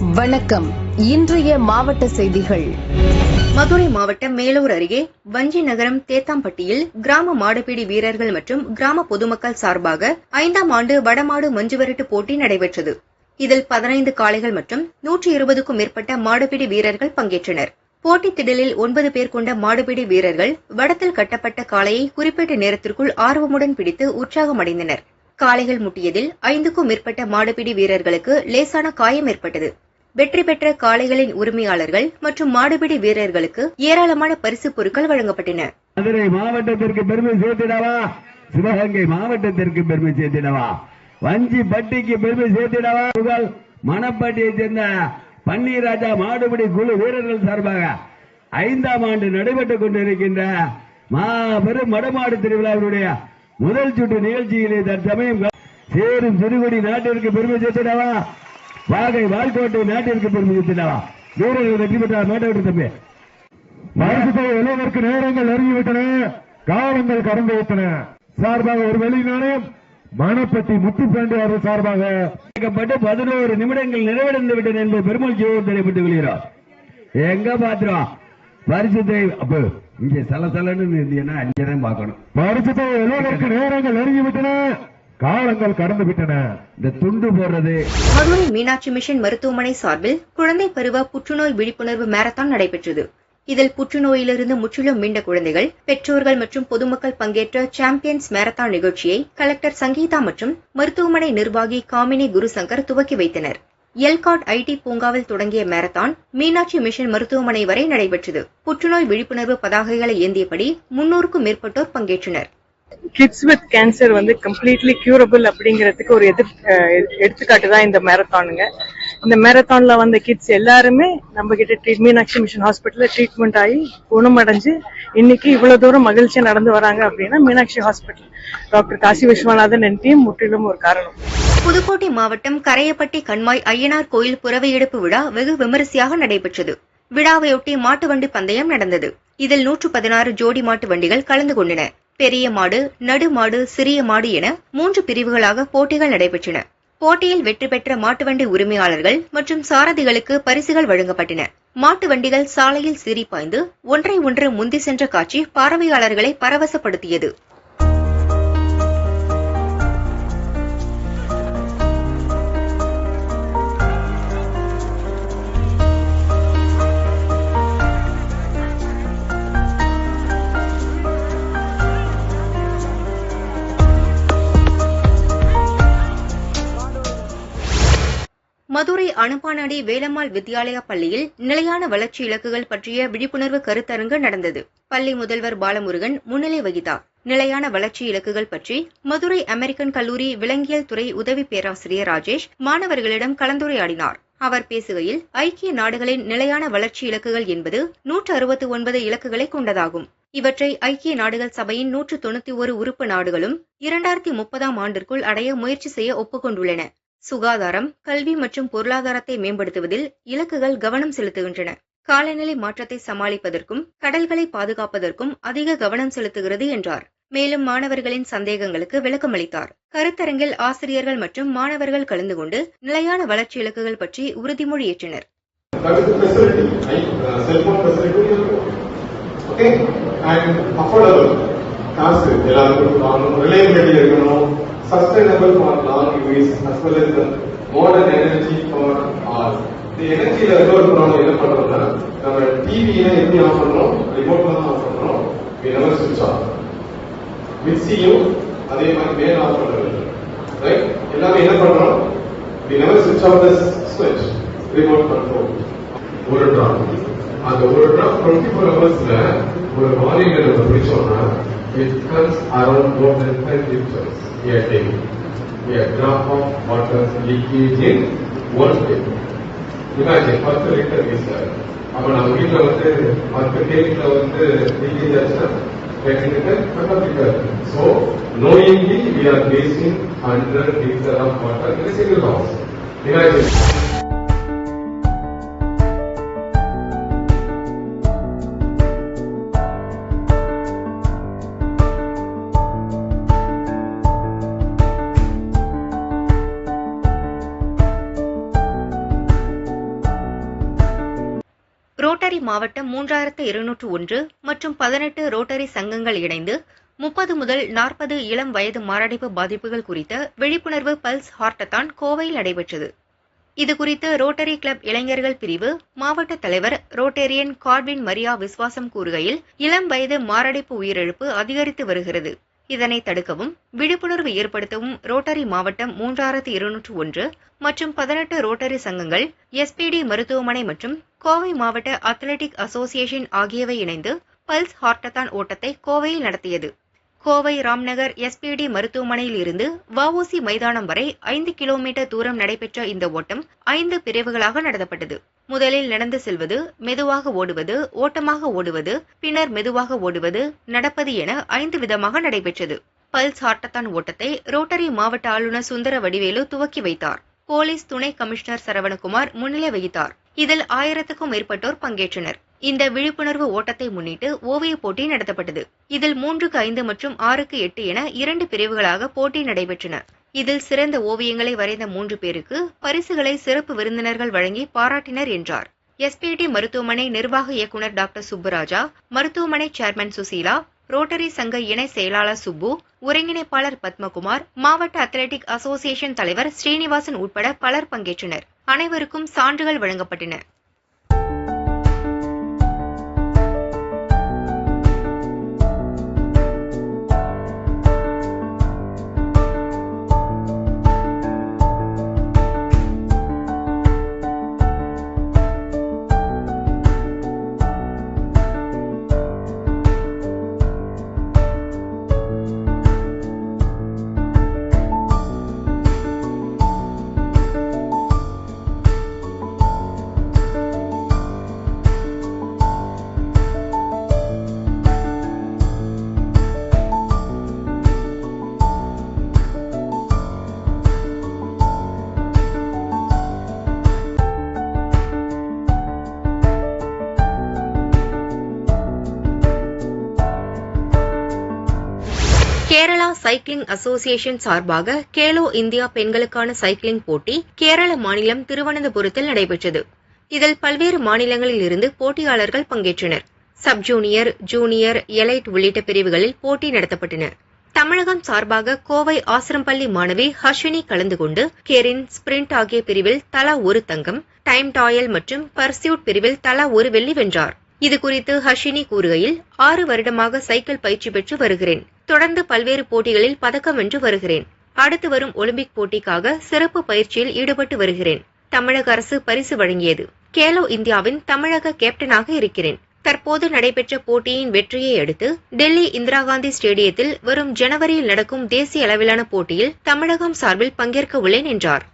வணக்கம். இன்றைய மாவட்ட செய்திகள். மதுரை மாவட்டம் மேலூர் அருகே வஞ்சி நகரம் தேத்தாம்பட்டியில் கிராம மாடுபிடி வீரர்கள் மற்றும் கிராம பொதுமக்கள் சார்பாக ஐந்தாம் ஆண்டு வடமாடு மஞ்சுவிரட்டு போட்டி நடைபெற்றது. இதில் பதினைந்து காளைகள் மற்றும் நூற்றி இருபதுக்கும் மேற்பட்ட மாடுபிடி வீரர்கள் பங்கேற்றனர். போட்டித் திடலில் ஒன்பது பேர் கொண்ட மாடுபிடி வீரர்கள் வடத்தில் கட்டப்பட்ட காளையை குறிப்பிட்ட நேரத்திற்குள் ஆர்வமுடன் பிடித்து உற்சாகமடைந்தனர். காளைகள் முட்டியதில் ஐந்துக்கும் மேற்பட்ட மாடுபிடி வீரர்களுக்கு லேசான காயம் ஏற்பட்டது. வெற்றி பெற்ற காளைகளின் உரிமையாளர்கள் மற்றும் மாடுபிடி வீரர்களுக்கு ஏராளமான பரிசு பொருட்கள் வழங்கப்பட்டன. மதுரை மாவட்டத்திற்கு பெருமை சேர்த்திடவா? சிவகங்கை மாவட்டத்திற்கு பெருமை சேர்த்திடவா? வஞ்சி பட்டிக்கு பெருமை சேர்த்திடவா? புகழ் சேர்ந்த பன்னீராஜா மாடுபிடி குழு வீரர்கள் சார்பாக ஐந்தாம் ஆண்டு நடைபெற்றுக் கொண்டிருக்கின்ற மாபெரும் மடமாடு திருவிழாவினுடைய முதல் சுற்று நிகழ்ச்சியிலே தற்சமயம் சேரும் சிறுகுடி நாட்டிற்கு பெருமை சேர்த்திடவா? வாகை வால்கோட்டை நாட்டிற்கு பெருமை வீரர்கள் வெற்றி பெற்றார் மாட்டவிட்டு தம்பி. மருத்துவ எழுவதற்கு நேரங்கள் நெருங்கிவிட்டன காலங்கள் கடந்து விட்டன. சார்பாக ஒரு வெளியினாலும் நாணயம் மணப்பட்டி முத்துப்பாண்டி அவர்கள் சார்பாக. பதினோரு நிமிடங்கள் நிறைவடைந்து விட்டன என்பது பெருமகிழ்ச்சியோடு தெரியப்பட்டு கொள்கிறோம் எங்க பாத்திரம் பரிசுத்தை அப்ப இங்க சலசலன்னு இருந்தீங்கன்னா அஞ்சரம் பார்க்கணும். பரிசுத்தை எழுவதற்கு நேரங்கள் நெருங்கிவிட்டன காலங்கள் கடந்து விட்டன. இந்த துண்டு போடுறது. மதுரை மீனாட்சி மிஷன் மருத்துவமனை சார்பில் குழந்தை பருவ புற்றுநோய் விழிப்புணர்வு மாரத்தான் நடைபெற்றது. இதில் புற்றுநோயிலிருந்து முற்றிலும் மீண்ட குழந்தைகள் பெற்றோர்கள் மற்றும் பொதுமக்கள் பங்கேற்ற சாம்பியன்ஸ் மாரத்தான் நிகழ்ச்சியை கலெக்டர் சங்கீதா மற்றும் மருத்துவமனை நிர்வாகி காமினி குருசங்கர் துவக்கி வைத்தனர். எல்காட் ஐடி பூங்காவில் தொடங்கிய மாரத்தான் மீனாட்சி மிஷன் மருத்துவமனை வரை நடைபெற்றது. புற்றுநோய் விழிப்புணர்வு பதாகைகளை ஏந்தியபடி முன்னூறுக்கும் மேற்பட்டோர் பங்கேற்றனர். கிட்ஸ் வித் கேன்சர் வந்து கம்ப்ளீட்லி கியூரபிள் அப்படிங்கிறதுக்கு ஒரு எதிர் எடுத்துக்காட்டு தான் இந்த மேரத்தானுங்க இந்த மேரத்தான்ல வந்த கிட்ஸ் எல்லாருமே நம்ம கிட்ட ட்ரீட் மீனாட்சி மிஷன் ஹாஸ்பிட்டல்ல ட்ரீட்மெண்ட் ஆகி குணமடைஞ்சு இன்னைக்கு இவ்வளவு தூரம் மகிழ்ச்சியா நடந்து வராங்க அப்படின்னா Meenakshi hospital doctor Kasi Viswanathan and team முற்றிலும் ஒரு காரணம். புதுக்கோட்டை மாவட்டம் கரையப்பட்டி கண்மாய் ஐயனார் கோயில் புறவை எடுப்பு விழா வெகு விமரிசையாக நடைபெற்றது. விழாவையொட்டி மாட்டு வண்டி பந்தயம் நடந்தது. இதில் நூற்று பதினாறு ஜோடி மாட்டு வண்டிகள் கலந்து கொண்டன. பெரிய மாடு நடு மாடு சிறிய மாடு என மூன்று பிரிவுகளாக போட்டிகள் நடைபெற்றன. போட்டியில் வெற்றி பெற்ற மாட்டு வண்டி உரிமையாளர்கள் மற்றும் சாரதிகளுக்கு பரிசுகள் வழங்கப்பட்டன. மாட்டு வண்டிகள் சாலையில் சீறி பாய்ந்து ஒன்றை ஒன்று முந்தி சென்ற காட்சி பார்வையாளர்களை பரவசப்படுத்தியது. அனுப்பானடி வேலம்மாள் வித்யாலயா பள்ளியில் நிலையான வளர்ச்சி இலக்குகள் பற்றிய விழிப்புணர்வு கருத்தரங்கு நடந்தது. பள்ளி முதல்வர் பாலமுருகன் முன்னிலை வகித்தார். நிலையான வளர்ச்சி இலக்குகள் பற்றி மதுரை அமெரிக்கன் கல்லூரி விலங்கியல் துறை உதவி பேராசிரியர் ராஜேஷ் மாணவர்களிடம் கலந்துரையாடினார். அவர் பேசுகையில் ஐக்கிய நாடுகளின் நிலையான வளர்ச்சி இலக்குகள் என்பது நூற்று அறுபத்தி ஒன்பது இலக்குகளை கொண்டதாகும். இவற்றை ஐக்கிய நாடுகள் சபையின் நூற்று தொண்ணூத்தி ஒரு உறுப்பு நாடுகளும் இரண்டாயிரத்தி முப்பதாம் ஆண்டிற்குள் அடைய முயற்சி செய்ய ஒப்புக்கொண்டுள்ளன. சுகாதாரம் கல்வி மற்றும் பொருளாதாரத்தை மேம்படுத்துவதில் இலக்குகள் கவனம் செலுத்துகின்றன. காலநிலை மாற்றத்தை சமாளிப்பதற்கும் கடல்களை பாதுகாப்பதற்கும் அதிக கவனம் செலுத்துகிறது என்றார். மேலும் மாணவர்களின் சந்தேகங்களுக்கு விளக்கமளித்தார். கருத்தரங்கில் ஆசிரியர்கள் மற்றும் மாணவர்கள் கலந்து கொண்டு நிலையான வளர்ச்சி இலக்குகள் பற்றி உறுதிமொழி ஏற்றனர். எல்லாருக்கும் வாங்கணும் ரிலையபிலிட்டி இருக்கணும் sustainable for long use as well as modern energy for all இந்த எனர்ஜி இருக்க பண்ணணும் என்ன பண்றோம்னா நம்ம டிவியை எப்படி ஆஃப் பண்றோம் ரிமோட்ல தான் ஆஃப் பண்றோம் we never ஆஃப் மிக்சியும் அதே மாதிரி மேல ஆஃப் பண்றது ரைட் எல்லாமே என்ன பண்றோம் we never switch off the switch remote control ஒரு டிராப் அந்த ஒரு டிராப் டுவெண்ட்டி ஃபோர் ஹவர்ஸ்ல ஒரு வாலியில் நம்ம பிடிச்சோம்னா it comes around more then five litres a day a drop of water leakage in one day imagine பத்து litre வீசல அப்ப நம்ம வீட்டுல வந்து பத்து கேஜில வந்து லீக்கேஜ் ஆச்சுன்னா ten liter hundred liter so knowingly we are wasting hundred liter of water in a மாவட்டம் மூன்றாயிரத்து இருநூற்று ஒன்று மற்றும் பதினெட்டு ரோட்டரி சங்கங்கள் இணைந்து முப்பது முதல் நாற்பது இளம் வயது மாரடைப்பு பாதிப்புகள் குறித்த விழிப்புணர்வு பல்ஸ் ஹார்டத்தான் கோவையில் நடைபெற்றது. இதுகுறித்து ரோட்டரி கிளப் இளைஞர்கள் பிரிவு மாவட்ட தலைவர் ரோட்டேரியன் கார்வின் மரியா விஸ்வாசம் கூறுகையில் இளம் வயது மாரடைப்பு உயிரிழப்பு அதிகரித்து வருகிறது. இதனை தடுக்கவும் விழிப்புணர்வு ஏற்படுத்தவும் ரோட்டரி மாவட்டம் மூன்றாயிரத்து இருநூற்று ஒன்று மற்றும் பதினெட்டு ரோட்டரி சங்கங்கள் எஸ்பிடி மருத்துவமனை மற்றும் கோவை மாவட்ட அத்லெட்டிக் அசோசியேஷன் ஆகியவை இணைந்து பல்ஸ் ஹார்டத்தான் ஓட்டத்தை கோவையில் நடத்தியது. கோவை ராம்நகர் எஸ்பிடி மருத்துவமனையில் இருந்து வஉசி மைதானம் வரை ஐந்து கிலோமீட்டர் தூரம் நடைபெற்ற இந்த ஓட்டம் ஐந்து பிரிவுகளாக நடத்தப்பட்டது. முதலில் நடந்து செல்வது மெதுவாக ஓடுவது ஓட்டமாக ஓடுவது பின்னர் மெதுவாக ஓடுவது நடப்பது என ஐந்து விதமாக நடைபெற்றது. பல்ஸ் ஹார்டத்தான் ஓட்டத்தை ரோட்டரி மாவட்ட ஆளுநர் சுந்தர வடிவேலு துவக்கி வைத்தார். போலீஸ் துணை கமிஷனர் சரவணகுமார் முன்னிலை வகித்தார். இதில் ஆயிரத்துக்கும் மேற்பட்டோர் பங்கேற்றனர். இந்த விழிப்புணர்வு ஓட்டத்தை முன்னிட்டு ஓவியப் போட்டி நடத்தப்பட்டது. இதில் மூன்றுக்கு ஐந்து மற்றும் ஆறுக்கு எட்டு என இரண்டு பிரிவுகளாக போட்டி நடைபெற்றன. இதில் சிறந்த ஓவியங்களை வரைந்த மூன்று பேருக்கு பரிசுகளை சிறப்பு விருந்தினர்கள் வழங்கி பாராட்டினர் என்றார். எஸ்பிடி மருத்துவமனை நிர்வாக இயக்குநர் டாக்டர் சுப்புராஜா மருத்துவமனை சேர்மன் சுசீலா ரோட்டரி சங்க இணை செயலாளர் சுப்பு ஒருங்கிணைப்பாளர் பத்மகுமார் மாவட்ட அத்லெட்டிக் அசோசியேஷன் தலைவர் ஸ்ரீனிவாசன் உட்பட பலர் பங்கேற்றனர். அனைவருக்கும் சான்றுகள் வழங்கப்பட்டன. சைக்கிளிங் அசோசியேஷன் சார்பாக கேலோ இந்தியா பெண்களுக்கான சைக்கிளிங் போட்டி கேரள மாநிலம் திருவனந்தபுரத்தில் நடைபெற்றது. இதில் பல்வேறு மாநிலங்களில் இருந்து போட்டியாளர்கள் பங்கேற்றனர். சப் ஜூனியர் ஜூனியர் எலைட் உள்ளிட்ட பிரிவுகளில் போட்டி நடத்தப்பட்டன. தமிழகம் சார்பாக கோவை ஆசிரம்பள்ளி மாணவி ஹர்ஷினி கலந்து கொண்டு கெரின் ஸ்பிரிண்ட் ஆகிய பிரிவில் தலா ஒரு தங்கம் டைம் டாயல் மற்றும் பர்சியூட் பிரிவில் தலா ஒரு வெள்ளி வென்றார். இதுகுறித்து ஹஷினி கூறுகையில் ஆறு வருடமாக சைக்கிள் பயிற்சி பெற்று வருகிறேன். தொடர்ந்து பல்வேறு போட்டிகளில் பதக்கம் வென்று வருகிறேன். அடுத்து வரும் ஒலிம்பிக் போட்டிக்காக சிறப்பு பயிற்சியில் ஈடுபட்டு வருகிறேன். தமிழக அரசு பரிசு வழங்கியது. கேலோ இந்தியாவின் தமிழக கேப்டனாக இருக்கிறேன். தற்போது நடைபெற்ற போட்டியின் வெற்றியை அடுத்து டெல்லி இந்திரா காந்தி ஸ்டேடியத்தில் வரும் ஜனவரியில் நடக்கும் தேசிய அளவிலான போட்டியில் தமிழகம் சார்பில் பங்கேற்க உள்ளேன் என்றார்.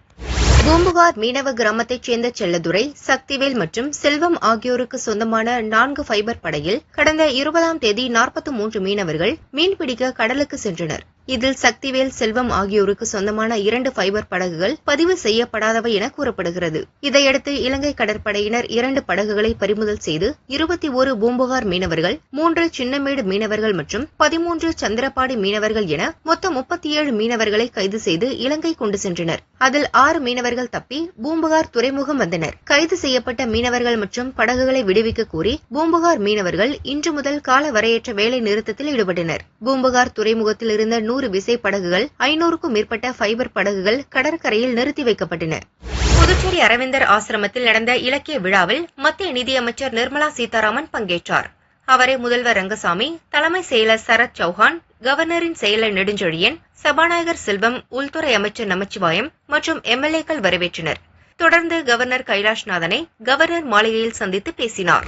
பூம்புகார் மீனவ கிராமத்தைச் சேர்ந்த செல்லதுரை சக்திவேல் மற்றும் செல்வம் ஆகியோருக்கு சொந்தமான நான்கு ஃபைபர் படையில் கடந்த இருபதாம் தேதி நாற்பத்தி மூன்று மீனவர்கள் மீன்பிடிக்க கடலுக்கு சென்றனர். இதில் சக்திவேல் செல்வம் ஆகியோருக்கு சொந்தமான இரண்டு ஃபைபர் படகுகள் பதிவு செய்யப்படாதவை என கூறப்படுகிறது. இதையடுத்து இலங்கை கடற்படையினர் இரண்டு படகுகளை பறிமுதல் செய்து இருபத்தி ஒரு பூம்புகார் மீனவர்கள் மூன்று சின்னமேடு மீனவர்கள் மற்றும் பதிமூன்று சந்திரப்பாடி மீனவர்கள் என மொத்தம் முப்பத்தி ஏழு மீனவர்களை கைது செய்து இலங்கை கொண்டு சென்றனர். அதில் ஆறு மீனவர்கள் தப்பி பூம்புகார் துறைமுகம் வந்தனர். கைது செய்யப்பட்ட மீனவர்கள் மற்றும் படகுகளை விடுவிக்க கோரி பூம்புகார் மீனவர்கள் இன்று முதல் கால வரையற்ற வேலை நிறுத்தத்தில் ஈடுபட்டனர். பூம்புகார் துறைமுகத்தில் இருந்த நூறு விசை படகுகள் ஐநூறுக்கும் மேற்பட்ட ஃபைபர் படகுகள் கடற்கரையில் நிறுத்தி வைக்கப்பட்டன. புதுச்சேரி அரவிந்தர் ஆசிரமத்தில் நடந்த இலக்கிய விழாவில் மத்திய நிதியமைச்சர் நிர்மலா சீதாராமன் பங்கேற்றார். அவரை முதல்வர் ரங்கசாமி தலைமை செயலர் சரத் சௌஹான் கவர்னரின் செயலர் நெடுஞ்செழியன் சபாநாயகர் செல்வம் உள்துறை அமைச்சர் நமச்சிவாயம் மற்றும் எம்எல்ஏக்கள் வரவேற்றனர். தொடர்ந்து கவர்னர் கைலாஷ்நாதனை கவர்னர் மாளிகையில் சந்தித்து பேசினார்.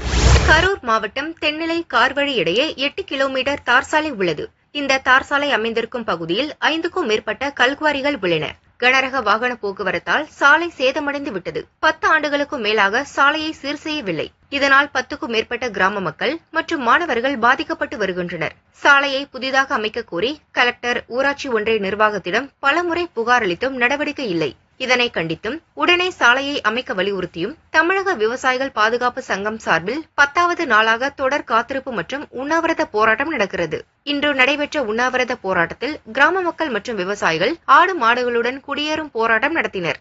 கரூர் மாவட்டம் தென்னிலை கார்வழி இடையே எட்டு கிலோமீட்டர் தார்சாலை உள்ளது. இந்த தார் சாலை அமைந்திருக்கும் பகுதியில் ஐந்துக்கும் மேற்பட்ட கல்குவாரிகள் உள்ளன. கனரக வாகன போக்குவரத்தால் சாலை சேதமடைந்து விட்டது. பத்து ஆண்டுகளுக்கும் மேலாக சாலையை சீர் செய்யவில்லை. இதனால் பத்துக்கும் மேற்பட்ட கிராம மக்கள் மற்றும் மாணவர்கள் பாதிக்கப்பட்டு வருகின்றனர். சாலையை புதிதாக அமைக்க கோரி கலெக்டர் ஊராட்சி ஒன்றிய நிர்வாகத்திடம் பலமுறை புகார் அளித்தும் நடவடிக்கை இல்லை. இதனை கண்டித்தும் உடனே சாலையை அமைக்க வலியுறுத்தியும் தமிழக விவசாயிகள் பாதுகாப்பு சங்கம் சார்பில் பத்தாவது நாளாக தொடர் காத்திருப்பு மற்றும் உண்ணாவிரத போராட்டம் நடக்கிறது. இன்று நடைபெற்ற உண்ணாவிரத போராட்டத்தில் கிராம மக்கள் மற்றும் விவசாயிகள் ஆடு மாடுகளுடன் குடியேறும் போராட்டம் நடத்தினர்.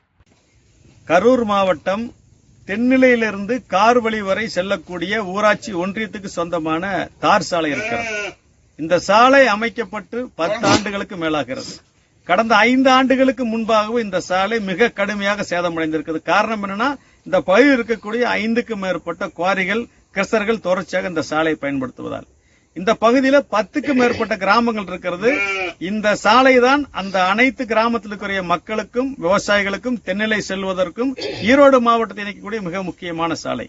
கரூர் மாவட்டம் தென்னிலையிலிருந்து கார் வழி வரை செல்லக்கூடிய ஊராட்சி ஒன்றியத்துக்கு சொந்தமான தார் சாலை இருக்கிறது. இந்த சாலை அமைக்கப்பட்டு பத்து ஆண்டுகளுக்கு மேலாகிறது. கடந்த ஐந்து ஆண்டுகளுக்கு முன்பாகவும் இந்த சாலை மிக கடுமையாக சேதமடைந்திருக்கிறது. காரணம் என்னன்னா இந்த பகுதியில் இருக்கக்கூடிய ஐந்துக்கும் மேற்பட்ட குவாரிகள் கிறிஸ்தர்கள் தொடர்ச்சியாக இந்த சாலையை பயன்படுத்துவதால். இந்த பகுதியில பத்துக்கும் மேற்பட்ட கிராமங்கள் இருக்கிறது. இந்த சாலை தான் அந்த அனைத்து கிராமத்தில் இருக்கிற மக்களுக்கும் விவசாயிகளுக்கும் தென்னிலை செல்வதற்கும் ஈரோடு மாவட்டத்தை இணைக்கக்கூடிய மிக முக்கியமான சாலை.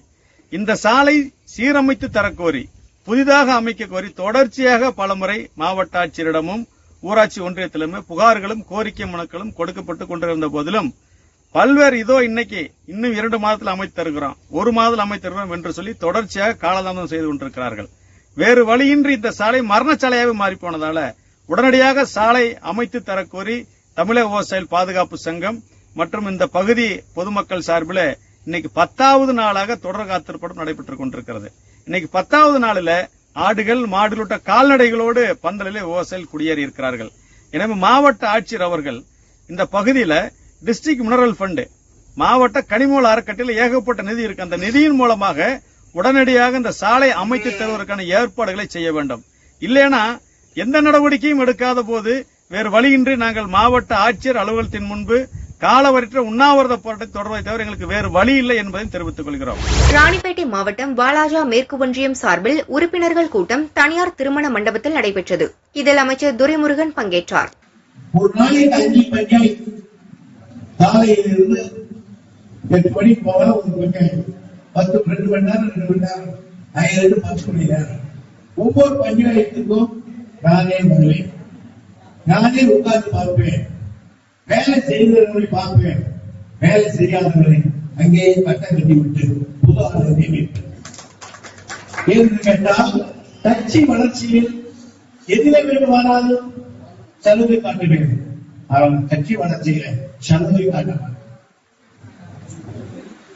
இந்த சாலை சீரமைத்து தரக்கோரி புதிதாக அமைக்க கோரி தொடர்ச்சியாக பலமுறை மாவட்ட ஆட்சியரிடமும் ஊராட்சி ஒன்றியத்திலுமே புகார்களும் கோரிக்கை மனுக்களும் கொடுக்கப்பட்டு கொண்டிருந்த போதிலும் பல்வேறு இதோ இன்னைக்கு இன்னும் இரண்டு மாதத்தில் அமைத்து தருகிறோம். ஒரு மாதத்தில் அமைத்து தருகிறோம் என்று சொல்லி தொடர்ச்சியாக காலதாமதம் செய்து கொண்டிருக்கிறார்கள். வேறு வழியின்றி இந்த சாலை மரணச்சாலையாக மாறி போனதால உடனடியாக சாலை அமைத்து தரக்கோரி தமிழக விவசாயிகள் பாதுகாப்பு சங்கம் மற்றும் இந்த பகுதி பொதுமக்கள் சார்பில் இன்னைக்கு பத்தாவது நாளாக தொடர் காத்திருப்படம் நடைபெற்றுக் கொண்டிருக்கிறது. இன்னைக்கு பத்தாவது நாளில் ஆடுகள் மாடுகள் உள்ளிட்ட கால்நடைகளோடு பந்தலிலே விவசாயிகள் குடியேறி இருக்கிறார்கள். எனவே மாவட்ட ஆட்சியர் அவர்கள் இந்த பகுதியில டிஸ்ட்ரிக்ட் மினரல் ஃபண்டு மாவட்ட கனிமூல அறக்கட்டளையில் ஏகப்பட்ட நிதி இருக்கு. அந்த நிதியின் மூலமாக உடனடியாக இந்த சாலை அமைத்து தருவதற்கான ஏற்பாடுகளை செய்ய வேண்டும். இல்லைனா எந்த நடவடிக்கையும் எடுக்காத போது வேறு வழியின்றி நாங்கள் மாவட்ட ஆட்சியர் அலுவலகத்தின் முன்பு காலவரற்ற உண்ணாவிரத போராட்டத்தை தொடர்வதை தவிர எங்களுக்கு வேறு வழி இல்லை என்பதையும் தெரிவித்துக் கொள்கிறோம். ராணிப்பேட்டை மாவட்டம் வாலாஜா மேற்கு ஒன்றியம் சார்பில் உறுப்பினர்கள் கூட்டம் தனியார் திருமண மண்டபத்தில் நடைபெற்றது. இதில் அமைச்சர் துரைமுருகன் பங்கேற்றார். ஒரு நாளைக்கு அஞ்சு பஞ்சாயத்து காலையிலிருந்து எட்டு மணிக்கு போனா ஒரு பஞ்சாயத்து பத்து ரெண்டு மணி நேரம் ரெண்டு மணி நேரம். ஆயிரம் பத்து மணி நேரம் ஒவ்வொரு பஞ்சாயத்துக்கும் நானே வருவேன். நானே உட்கார்ந்து பார்ப்பேன். வேலை செய்தவர்களை பார்ப்பேன். வேலை செய்யாதவர்களை அங்கேயே பட்டம் கட்டி விட்டு புது ஆளை நியமிப்பேன் என்று கேட்டால் கட்சி வளர்ச்சியில் எதிலே வேண்டுமானாலும் சலுகை காட்ட வேண்டும் அவன் கட்சி வளர்ச்சியில சலுகை காட்ட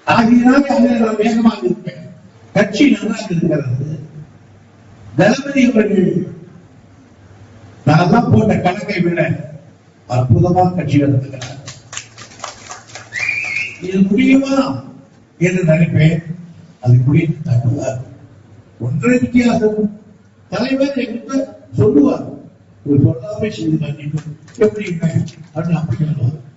ஆகியதாக அதில் நான் வேகமாக இருப்பேன். கட்சி நன்றாக இருக்கிறது. தளபதி அவர்கள் நான் போட்ட கணக்கை விட அற்புதமா கட்சி நடத்துகிறார். இது முடியுமா என்று நினைப்பேன். அது முடிந்து தட்டுவார் ஒன்றை வித்தியாசம். தலைவர் என்கிட்ட சொல்லுவார்? ஒரு சொல்லாமே செய்து எப்படி அப்படின்னு அப்படி சொல்லுவார்.